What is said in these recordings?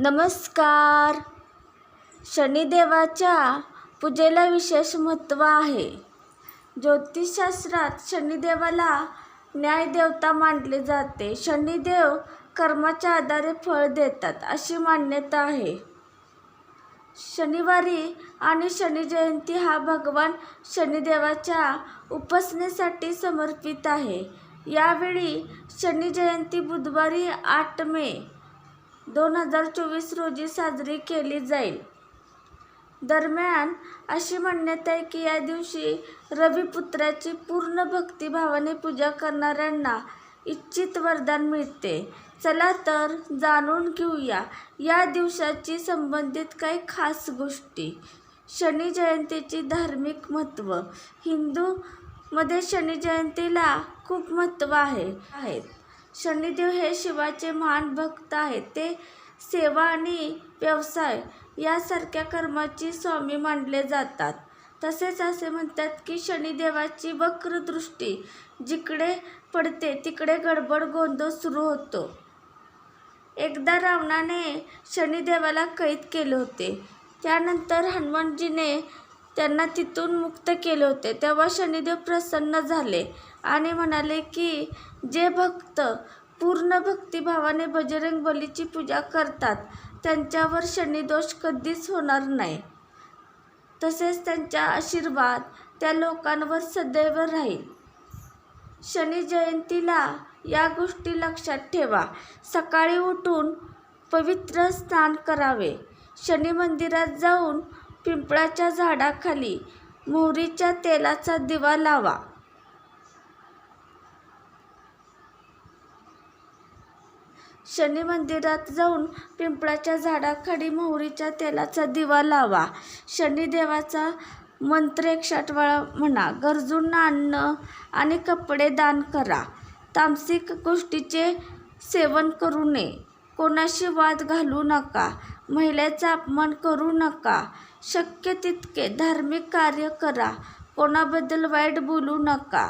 नमस्कार. शनिदेवाच्या पूजेला विशेष महत्त्व आहे. ज्योतिषशास्त्रात शनिदेवाला न्यायदेवता मानले जाते. शनिदेव कर्माच्या आधारे फळ देतात अशी मान्यता आहे. शनिवारी आणि शनिजयंती हा भगवान शनिदेवाच्या उपासनेसाठी समर्पित आहे. यावेळी शनिजयंती बुधवारी आठ मे दोन हजार चोवीस रोजी साजरी केली जाईल. दरम्यान अशी मान्यता आहे की या दिवशी रविपुत्राची पूर्ण भक्तिभावाने पूजा करणाऱ्यांना इच्छित वरदान मिळते. चला तर जाणून घेऊया या दिवसाची संबंधित काही खास गोष्टी. शनी जयंतीची धार्मिक महत्त्व. हिंदूमध्ये शनी जयंतीला खूप महत्त्व आहे. आहेत. शनिदेव हे शिवाचे महान भक्त आहेत. ते सेवा आणि व्यवसाय यासारख्या कर्माची स्वामी मानले जातात. तसेच असे म्हणतात की शनिदेवाची वक्र दृष्टी जिकडे पडते तिकडे गडबड गोंधळ सुरू होतो. एकदा रावणाने शनिदेवाला कैद केले होते. त्यानंतर हनुमानजीने त्यांना तिथून मुक्त केले होते. तेव्हा शनिदेव प्रसन्न झाले आणि म्हणाले की जे भक्त पूर्ण भक्तिभावाने बजरंग बलीची पूजा करतात त्यांच्यावर शनिदोष कधीच होणार नाही. तसेच त्यांचा आशीर्वाद त्या लोकांवर सदैव राहील. शनी जयंतीला या गोष्टी लक्षात ठेवा. सकाळी उठून पवित्र स्नान करावे. शनी मंदिरात जाऊन पिंपळाच्या झाडाखाली मोहरीच्या तेलाचा दिवा लावा. शनी मंदिरात जाऊन पिंपळाच्या झाडाखाली मोहरीच्या तेलाचा दिवा लावा. शनिदेवाचा मंत्र एकशाट वेळा म्हणा गरजूंना अन्न आणि कपडे दान करा. तामसिक गोष्टीचे सेवन करू नये. कोणाशी वाद घालू नका महिलेचा अपमान करू नका शक्य तितके धार्मिक कार्य करा कोणाबद्दल वाईट बोलू नका.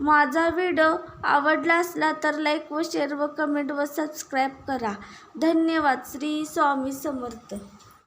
माझा व्हिडिओ आवडला असला तर लाईक व शेअर व कमेंट व सबस्क्राईब करा. धन्यवाद. श्री स्वामी समर्थ.